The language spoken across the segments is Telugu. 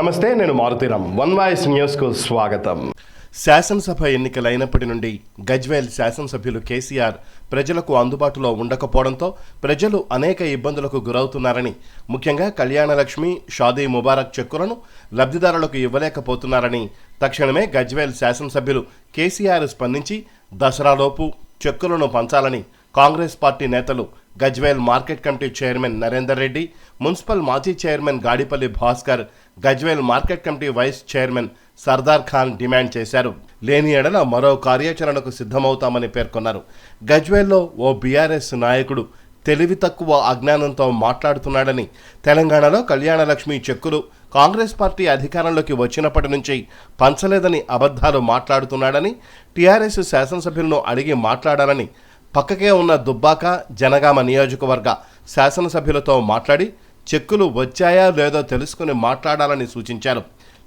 నమస్తే నేను మారుతీరామ్ వన్ వాయిస్ న్యూస్కు స్వాగతం. శాసనసభ ఎన్నికలైనప్పటి నుండి గజ్వేల్ శాసనసభ్యులు కేసీఆర్ ప్రజలకు అందుబాటులో ఉండకపోవడంతో ప్రజలు అనేక ఇబ్బందులకు గురవుతున్నారని ముఖ్యంగా కళ్యాణలక్ష్మి షాదీ ముబారక్ చెక్కులను లబ్ధిదారులకు ఇవ్వలేకపోతున్నారని తక్షణమే గజ్వేల్ శాసనసభ్యులు కేసీఆర్ స్పందించి దసరాలోపు చెక్కులను పంచాలని కాంగ్రెస్ పార్టీ నేతలు Gajwel market committee chairman Narender Reddy municipal మాజీ chairman Gadipalli Bhaskar Gajwel market committee vice chairman Sardar Khan demand చేశారు. లేని ఎడల మరో కార్యాచరణకు సిద్ధమవుతామని పేర్కొన్నారు. గజ్వేల్లో ఓ బీఆర్ఎస్ నాయకుడు తెలివి తక్కువ అజ్ఞానంతో మాట్లాడుతున్నాడని తెలంగాణలో కళ్యాణలక్ష్మి చెక్కులు కాంగ్రెస్ పార్టీ అధికారంలోకి వచ్చినప్పటి నుంచి పంచలేదని అబద్ధాలు మాట్లాడుతున్నాడని టీఆర్ఎస్ శాసనసభ్యులను అడిగి మాట్లాడాలని పక్కకే ఉన్న దుబ్బాక జనగామ నియోజకవర్గ శాసనసభ్యులతో మాట్లాడి చెక్కులు వచ్చాయా లేదో తెలుసుకుని మాట్లాడాలని సూచించారు.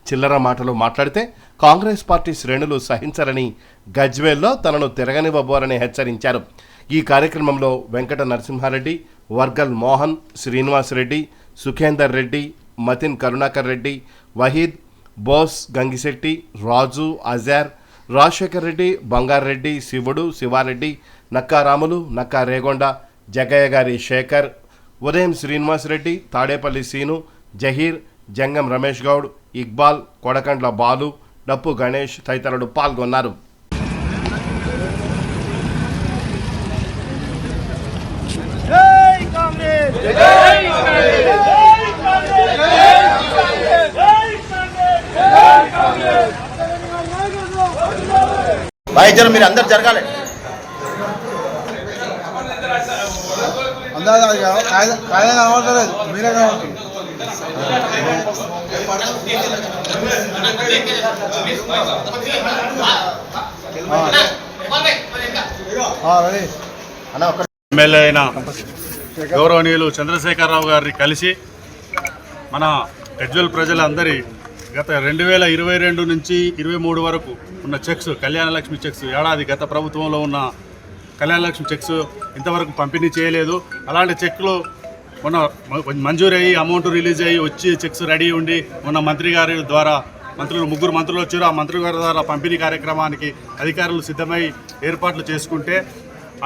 చిల్లర మాటలు మాట్లాడితే కాంగ్రెస్ పార్టీ శ్రేణులు సహించరని గజ్వేల్లో తనను తిరగనివ్వబోరని హెచ్చరించారు. ఈ కార్యక్రమంలో వెంకట నరసింహారెడ్డి వర్గల్ మోహన్ శ్రీనివాసరెడ్డి సుఖేందర్ రెడ్డి మతిన్ కరుణాకర్ రెడ్డి వహీద్ బోస్ గంగిశెట్టి రాజు అజార్ రాజశేఖర్ రెడ్డి బంగారెడ్డి శివుడు శివారెడ్డి నక్కా రాములు నక్కా రేగొండ జగయ్య గారి శేఖర్ ఉదయం శ్రీనివాసరెడ్డి తాడేపల్లి సీను జహీర్ జంగం రమేష్ గౌడ్ ఇక్బాల్ కొడకండ్ల బాలు డప్పు గణేష్ తదితరులు పాల్గొన్నారు. కాంగ్రెస్ జై కాంగ్రెస్ జై కాంగ్రెస్ జై కాంగ్రెస్ జర మీరు అందరు జరగాలి. మీరే కనబడుతుంది ఎమ్మెల్యే అయిన గౌరవనీయులు చంద్రశేఖరరావు గారిని కలిసి మన గజ్వల్ ప్రజలందరి గత రెండు వేల ఇరవై రెండు నుంచి ఇరవై మూడు వరకు ఉన్న చెక్స్ కళ్యాణలక్ష్మి చెక్స్ ఏడాది గత ప్రభుత్వంలో ఉన్న కళ్యాణలక్ష్మి చెక్స్ ఇంతవరకు పంపిణీ చేయలేదు. అలాంటి చెక్లు మొన్న మంజూరు అయ్యి అమౌంట్ రిలీజ్ అయ్యి వచ్చి చెక్స్ రెడీ ఉండి మొన్న మంత్రి గారి ద్వారా మంత్రులు ముగ్గురు మంత్రులు వచ్చారు. ఆ మంత్రి గారి ద్వారా పంపిణీ కార్యక్రమానికి అధికారులు సిద్ధమై ఏర్పాట్లు చేసుకుంటే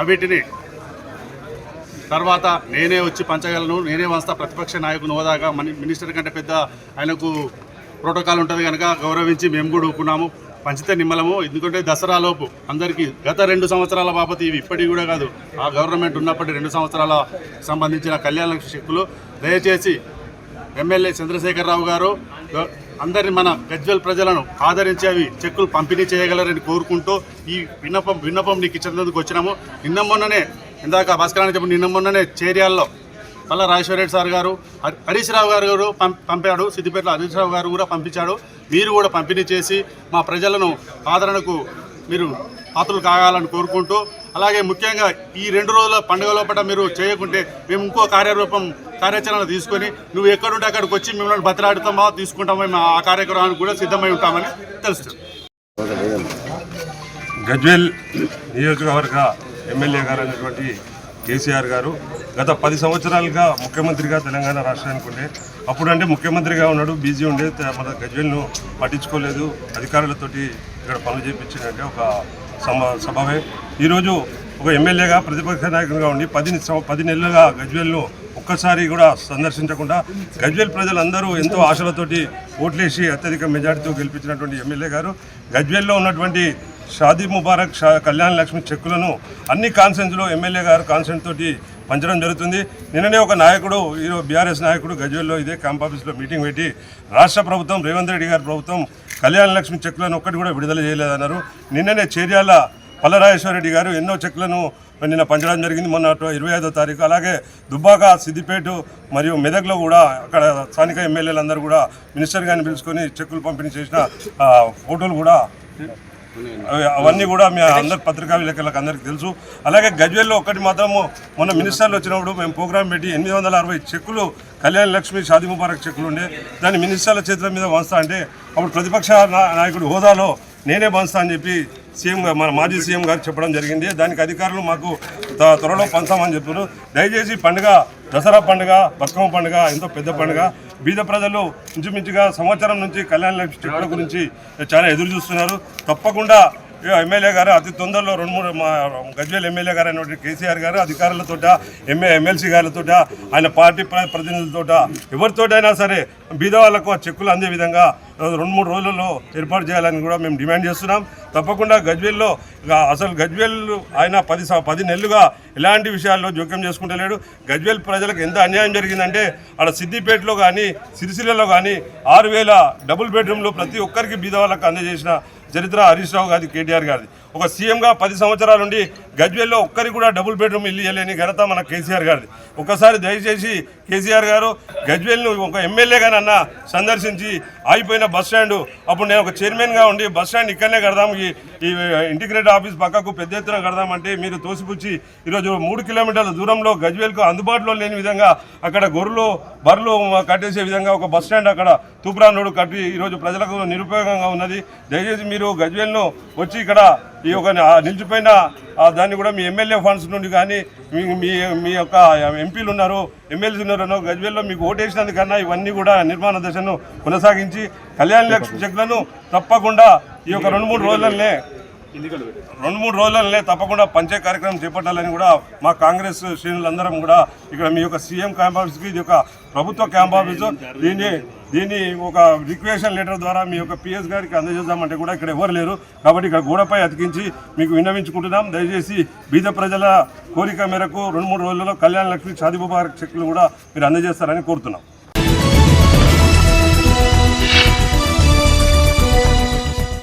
అవిటిని తర్వాత నేనే వచ్చి పంచగలను నేనే వస్తా ప్రతిపక్ష నాయకుని హోదాగా మినిస్టర్ కంటే పెద్ద ఆయనకు ప్రోటోకాల్ ఉంటుంది కనుక గౌరవించి మేము కూడా ఒప్పుకున్నాము. పంచితే నిమ్మలము. ఎందుకంటే దసరాలోపు అందరికీ గత రెండు సంవత్సరాల బాపతి ఇవి ఇప్పటికి కూడా కాదు. ఆ గవర్నమెంట్ ఉన్నప్పటి రెండు సంవత్సరాల సంబంధించిన కళ్యాణ శక్తులు. దయచేసి ఎమ్మెల్యే చంద్రశేఖరరావు గారు అందరిని మన గజ్వెల్ ప్రజలను ఆదరించి అవి చెక్కులు పంపిణీ చేయగలరని కోరుకుంటూ ఈ విన్నపం విన్నపం నీకు ఇచ్చినందుకు వచ్చినాము. నిన్న మొన్ననే ఇందాక భాస్కరాన్ని చెప్పి నిన్న మొన్ననే చేర్యాల్లో మళ్ళా రాజేశ్వరరెడ్డి సార్ గారు హరీష్ రావు గారు గారు పం- పంపాడు. సిద్దిపేటలో హరీష్ రావు గారు కూడా పంపించాడు. మీరు కూడా పంపిణీ చేసి మా ప్రజలను ఆదరణకు మీరు పాత్రలు కాగాలని కోరుకుంటూ అలాగే ముఖ్యంగా ఈ రెండు రోజుల పండుగ లోపల మీరు చేయకుంటే మేము ఇంకో కార్యరూపం కార్యాచరణ తీసుకొని నువ్వు ఎక్కడుంటే అక్కడికి వచ్చి మిమ్మల్ని బతిలాడుతామా తీసుకుంటామో మేము ఆ కార్యక్రమానికి కూడా సిద్ధమై ఉంటామని తెలుస్తుంది. గజ్వేల్ నియోజకవర్గ ఎమ్మెల్యే గారు అయినటువంటి కేసీఆర్ గారు గత పది సంవత్సరాలుగా ముఖ్యమంత్రిగా తెలంగాణ రాష్ట్రానికి ఉండే. అప్పుడంటే ముఖ్యమంత్రిగా ఉన్నాడు బిజీ ఉండే మన గజ్వేల్ను పట్టించుకోలేదు. అధికారులతోటి ఇక్కడ పనులు చేయించిందంటే ఒక సమ సభవే. ఈరోజు ఒక ఎమ్మెల్యేగా ప్రతిపక్ష నాయకుడిగా ఉండి పది పది నెలలుగా గజ్వేల్ను ఒక్కసారి కూడా సందర్శించకుండా గజ్వేల్ ప్రజలందరూ ఎంతో ఆశలతోటి ఓట్లేసి అత్యధిక మెజార్టీతో గెలిపించినటువంటి ఎమ్మెల్యే గారు. గజ్వేల్లో ఉన్నటువంటి షాదీ ముబారక్ షా కళ్యాణ లక్ష్మి చెక్కులను అన్ని కాన్సెన్స్లో ఎమ్మెల్యే గారు కాన్సెంట్ తోటి పంచడం జరుగుతుంది. నిన్ననే ఒక నాయకుడు ఈరోజు బీఆర్ఎస్ నాయకుడు గజ్వేల్లో ఇదే క్యాంప్ ఆఫీస్లో మీటింగ్ పెట్టి రాష్ట్ర ప్రభుత్వం రేవంత్ రెడ్డి గారి ప్రభుత్వం కళ్యాణ లక్ష్మి చెక్కులను ఒక్కటి కూడా విడుదల చేయలేదన్నారు. నిన్ననే చేర్యాల పల్లరాజేశ్వరరెడ్డి గారు ఎన్నో చెక్లను నిన్న పంచడం జరిగింది. మొన్న ఇరవై ఐదో తారీఖు. అలాగే దుబ్బాక సిద్దిపేట మరియు మెదక్లో కూడా అక్కడ స్థానిక ఎమ్మెల్యేలందరూ కూడా మినిస్టర్ గారిని పిలుచుకొని చెక్కులు పంపిణీ చేసిన ఫోటోలు కూడా అవన్నీ కూడా మీ అందరి పత్రికా విలేకరులకు అందరికీ తెలుసు. అలాగే గజ్వేల్లో ఒకటి మాత్రము మొన్న మినిస్టర్లు వచ్చినప్పుడు మేము ప్రోగ్రాం పెట్టి ఎనిమిది వందల అరవై చెక్కులు కళ్యాణ్ లక్ష్మి షాదీ ముబారక్ చెక్కులు ఉండే దాన్ని మినిస్టర్ల చేతుల మీద వంచుతా అంటే అప్పుడు ప్రతిపక్ష నాయకుడు హోదాలో నేనే పంచుతా అని చెప్పి సీఎం మన మాజీ సీఎం గారు చెప్పడం జరిగింది. దానికి అధికారులు మాకు త్వరలో పంచామని చెప్పారు. దయచేసి పండుగ దసరా పండుగ బతుకమ్మ పండుగ ఎంతో పెద్ద పండుగ బీద ప్రజలు ఇంచుమించుగా సంవత్సరం నుంచి కళ్యాణ లక్ష్మి చెక్కుల గురించి చాలా ఎదురు చూస్తున్నారు. తప్పకుండా ఎమ్మెల్యే గారు అతి తొందరలో రెండు మూడు మా గజ్వేల్ ఎమ్మెల్యే గారు అయినటువంటి కేసీఆర్ గారు అధికారులతోట ఎంఏ ఎమ్మెల్సీ గారితో ఆయన పార్టీ ప్ర- ప్రతినిధులతోట ఎవరితోటైనా సరే బీదవాళ్ళకు ఆ చెక్కులు అందే విధంగా రెండు మూడు రోజుల్లో ఏర్పాటు చేయాలని కూడా మేము డిమాండ్ చేస్తున్నాం. తప్పకుండా గజ్వేల్లో ఇక అసలు గజ్వేల్ ఆయన పది పది నెలలుగా ఎలాంటి విషయాల్లో జోక్యం చేసుకుంటలేడు గజ్వేల్ ప్రజలకు ఎంత అన్యాయం జరిగిందంటే ఆడ సిద్దిపేటలో కానీ సిరిసిల్లలో కానీ ఆరు వేల డబుల్ బెడ్రూమ్లు ప్రతి ఒక్కరికి బీదవాళ్ళకు అందజేసిన చరిత్ర హరీష్ రావు గారి కేటీఆర్ గారిది. ఒక సీఎంగా పది సంవత్సరాల నుండి గజ్వేల్లో ఒక్కరికి కూడా డబుల్ బెడ్రూమ్ ఇల్లు ఇవ్వలేని ఘనత మన కేసీఆర్ గారిది. ఒకసారి దయచేసి కేసీఆర్ గారు గజ్వేల్ను ఒక ఎమ్మెల్యేగానన్నా సందర్శించి ఆగిపోయిన బస్ స్టాండ్ అప్పుడు నేను ఒక చైర్మన్గా ఉండి బస్ స్టాండ్ ఇక్కడనే కడదాం ఈ ఈ ఇంటిగ్రేటెడ్ ఆఫీస్ పక్కకు పెద్ద ఎత్తున కడదామంటే మీరు తోసిపుచ్చి ఈరోజు మూడు కిలోమీటర్ల దూరంలో గజ్వేల్కు అందుబాటులో లేని విధంగా అక్కడ గొర్రెలు బర్రెలు కట్టేసే విధంగా ఒక బస్ స్టాండ్ అక్కడ తూప్రాన్ రోడ్డు కట్టి ఈరోజు ప్రజలకు నిరుపయోగంగా ఉన్నది. దయచేసి మీరు గజ్వేల్ను వచ్చి ఇక్కడ ఈ యొక్క నిలిచిపోయిన దాన్ని కూడా మీ ఎమ్మెల్యే ఫండ్స్ నుండి కానీ మీ మీ మీ యొక్క ఎంపీలు ఉన్నారు ఎమ్మెల్యేలు ఉన్నారు గజ్వేల్లో మీకు ఓటేసినందుకన్నా ఇవన్నీ కూడా నిర్మాణ దశను కొనసాగించి కళ్యాణ లక్ష్మి చెక్లను తప్పకుండా ఈ యొక్క రెండు మూడు రోజులనే రెండు మూడు రోజులనే తప్పకుండా పంచాయత్ కార్యక్రమం చేపట్టాలని కూడా మా కాంగ్రెస్ శ్రేణులందరం కూడా ఇక్కడ మీ యొక్క సీఎం క్యాంప్ ఆఫీస్కి ఇది ఒక ప్రభుత్వ క్యాంప్ ఆఫీస్. దీన్ని దీన్ని ఒక రిక్వెషన్ లెటర్ ద్వారా మీ యొక్క పిఎస్ గారికి అందజేద్దామంటే కూడా ఇక్కడ ఎవరు లేరు. కాబట్టి ఇక్కడ గోడపై అతికించి మీకు విన్నవించుకుంటున్నాం. దయచేసి బీద ప్రజల కోరిక మేరకు రెండు మూడు రోజుల్లో కళ్యాణ లక్ష్మి షాదీ ముబారక్ చెక్కులు కూడా మీరు అందజేస్తారని కోరుతున్నాం.